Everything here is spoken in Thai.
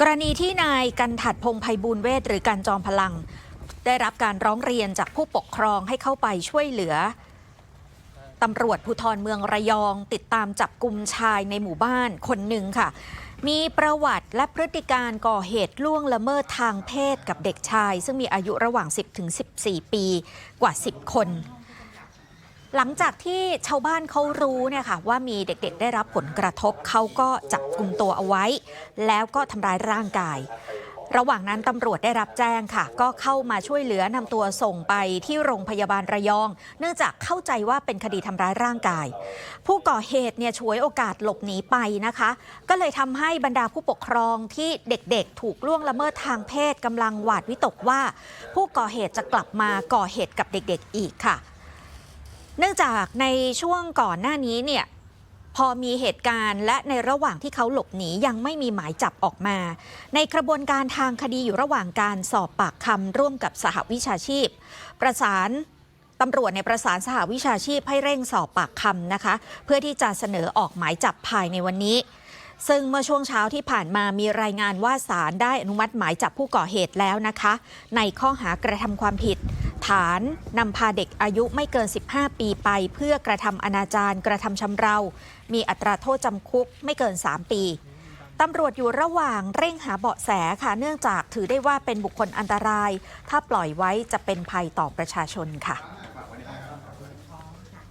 กรณีที่นายกันถัดพงไพบูลเวทหรือการจอมพลัง ได้รับการร้องเรียนจากผู้ปกครองให้เข้าไปช่วยเหลือตำรวจภูธรเมืองระยอง ติดตามจับกลุ่มชายในหมู่บ้านคนหนึ่งค่ะ มีประวัติและพฤติการก่อเหตุล่วงละเมิดทางเพศกับเด็กชาย ซึ่งมีอายุระหว่าง 10ถึง14 ปีกว่า 10 คน หลังจากที่ชาวบ้านเขารู้เนี่ยค่ะว่ามีเด็กๆได้รับผลกระทบเขาก็จับกลุ่มตัวเอาไว้ แล้วก็ทำร้ายร่างกาย ระหว่างนั้นตำรวจได้รับแจ้งค่ะ ก็เข้ามาช่วยเหลือนำตัวส่งไปที่โรงพยาบาลระยอง เนื่องจากเข้าใจว่าเป็นคดีทำร้ายร่างกาย ผู้ก่อเหตุเนี่ยฉวยโอกาสหลบหนีไปนะคะ ก็เลยทำให้บรรดาผู้ปกครองที่เด็กๆ ถูกล่วงละเมิดทางเพศกำลังหวาดวิตกว่า ผู้ก่อเหตุจะกลับมาก่อเหตุกับเด็กๆ อีกค่ะ เนื่องจากในช่วงก่อนหน้านี้เนี่ยพอมีเหตุการณ์และในระหว่างที่เขาหลบหนียังไม่มีหมายจับออกมา ในกระบวนการทางคดีอยู่ระหว่างการสอบปากคำร่วมกับสหวิชาชีพ ประสานตำรวจในประสานสหวิชาชีพให้เร่งสอบปากคำนะคะ เพื่อที่จะเสนอออกหมายจับภายในวันนี้ ซึ่งเมื่อช่วงเช้าที่ผ่านมามีรายงานว่าศาลได้อนุมัติหมายจับผู้ก่อเหตุแล้วนะคะ ในข้อหากระทำความผิด ฐานนำพาเด็กอายุไม่เกิน 15 ปีไป เพื่อกระทำอนาจารกระทำชำเรา มีอัตราโทษจำคุกไม่เกิน 3 ปีตำรวจอยู่ระหว่างเร่งหาเบาะแสค่ะ เนื่องจากถือได้ว่าเป็นบุคคลอันตราย ถ้าปล่อยไว้จะเป็นภัยต่อประชาชนค่ะ